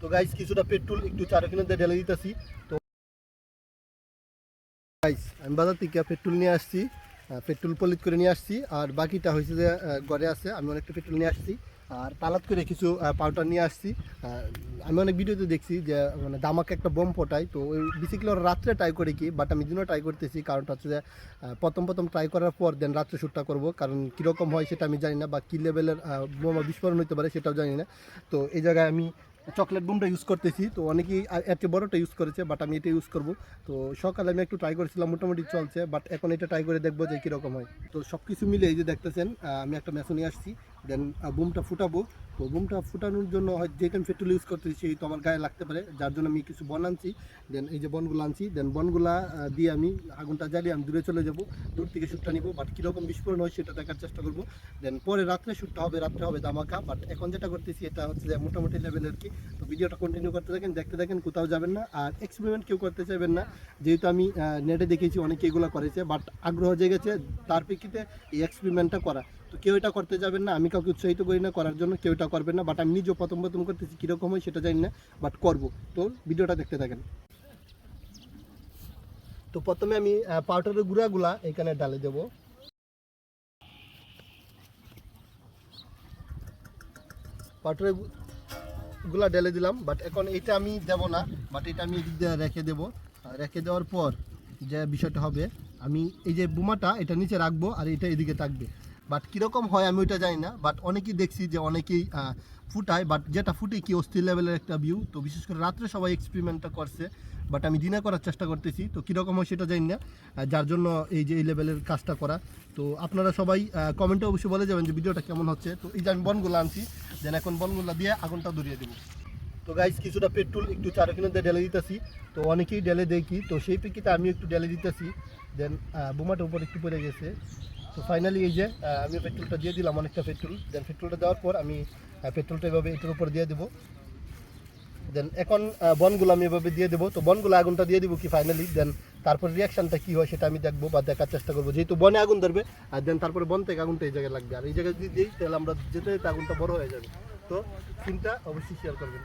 তো গাইস কিছুটা পেট্রোল একটু চারকিনাতে ঢেলে দিতেছি। তো গাইস আমি বাজার থেকে পেট্রোল নিয়ে আসছি পেট্রোল পলিট করে নিয়ে আসছি। আর বাকিটা হয়েছে যে ঘরে আছে, আমি অনেকটা পেট্রোল নিয়ে আসছি। আর তালাত করে কিছু পাউডার নিয়ে আসছি। আমি অনেক ভিডিওতে দেখছি যে মানে দামাকে একটা বোম ফোটায়। তো ওই বেসিক্যালি ওরা রাত্রে ট্রাই করে কি বাট আমি দিনও ট্রাই করতেছি। কারণটা হচ্ছে যে প্রথম প্রথম ট্রাই করার পর দেন রাত্রে শ্যুটটা করব। কারণ কীরকম হয় সেটা আমি জানি না, বা কী লেভেলের বোমা বিস্ফোরণ হতে পারে সেটাও জানি না। তো এই জায়গায় আমি চকলেট বোমটা ইউজ করতেছি। তো অনেকেই চেয়ে বড়টা ইউজ করেছে বাট আমি এটা ইউজ করব। তো সকালে আমি একটু ট্রাই করেছিলাম, মোটামুটি চলছে বাট এখন এটা ট্রাই করে দেখব যে কীরকম হয়। তো সব কিছু মিলে এই যে দেখতেছেন আমি একটা মেশো নিয়ে আসছি। দেন বুমটা ফুটাবো। তো বুমটা ফুটানোর জন্য হয় যেটা আমি পেট্রোল ইউজ করতেছি, সেই তো আমার গায়ে লাগতে পারে। যার জন্য আমি কিছু বন আনছি। দেন, এই যে বনগুলো আনছি, দেন বনগুলা দিয়ে আমি আগুনটা জ্বালিয়ে আমি দূরে চলে যাব। দূর থেকে শ্যুটটা নিব বাট কীরকম বিস্ফোরণ হয় সেটা দেখার চেষ্টা করব। দেন, পরে রাত্রে শ্যুটটা হবে, রাত্রে হবে দামাকা বাট এখন যেটা করতেছি, এটা হচ্ছে যে মোটামুটি লেভেলের কি। তো ভিডিওটা কন্টিনিউ করতে থাকেন, দেখতে থাকেন, কোথাও যাবেন না। আর এক্সপেরিমেন্ট কেউ করতে চাইবেন না। যেহেতু আমি নেটে দেখেছি, অনেকে এগুলো করেছে বাট আগ্রহ জেগেছে, তার প্রেক্ষিতে এই এক্সপেরিমেন্টটা করা। তো কেউ এটা করতে যাবেন না, আমি কাউকে উৎসাহিত করি না করার জন্য, কেউ এটা করবেন না বাট আমি নিজেও প্রথম প্রথম করতেছি, কীরকম হয় সেটা জানি না বাট করব। তো ভিডিওটা দেখতে থাকেন। তো প্রথমে আমি পাউডারের গুঁড়াগুলা এখানে ডালে দেবো। পাউডারেরগুলা ঢেলে দিলাম বাট এখন এটা আমি দেব না বাট এটা আমি এদিক দিয়ে রেখে দেবো। রেখে দেওয়ার পর যে বিষয়টা হবে, আমি এই যে বোমাটা, এটা নিচে রাখব, আর এটা এদিকে থাকবে। বাট কীরকম হয় আমি ওইটা জানি না বাট অনেকেই দেখছি যে অনেকেই ফুটায় বাট যেটা ফুটে কি অস্থির লেভেলের একটা ভিউ তো বিশেষ করে রাত্রে সবাই এক্সপেরিমেন্টটা করছে বাট আমি দিনে করার চেষ্টা করতেছি, তো কীরকম হয় সেটা জানি না যার জন্য এই যে এই লেভেলের কাজটা করা। তো আপনারা সবাই কমেন্টে অবশ্যই বলে যাবেন যে ভিডিওটা কেমন হচ্ছে। তো এই যে আমি বনগুলো আনছি দেন এখন বনগুলো দিয়ে আগুনটা ধরিয়ে দেবো। তো গাইস কিছুটা পেট্রোল একটু চার কিলো দিয়ে ঢেলে দিতেছি, তো অনেকেই ঢেলে দেখি তো সেই প্রেক্ষিতে আমি একটু ঢেলে দিতেছি দেন বোমাটা উপর একটু পড়ে গেছে। তো ফাইনালি এই যে আমি পেট্রোলটা দিয়ে দিলাম অনেকটা পেট্রোল দেন পেট্রোলটা দেওয়ার পর আমি পেট্রোলটা এভাবে এটার উপর দিয়ে দেবো। দেন এখন বনগুলো আমি এভাবে দিয়ে দেবো। তো বনগুলো আগুনটা দিয়ে দিব কি ফাইনালি দেন তারপর রিয়াকশনটা কি হয় সেটা আমি দেখব বা দেখার চেষ্টা করব। যেহেতু বনে আগুন ধরবে, আর দেন তারপরে বন থেকে আগুনটা এই জায়গায় লাগবে। আর এই জায়গায় যদি দিই, তাহলে আমরা যেতে যেতে আগুনটা বড় হয়ে যাবে। তো চিন্তা অবশ্যই শেয়ার করবেন।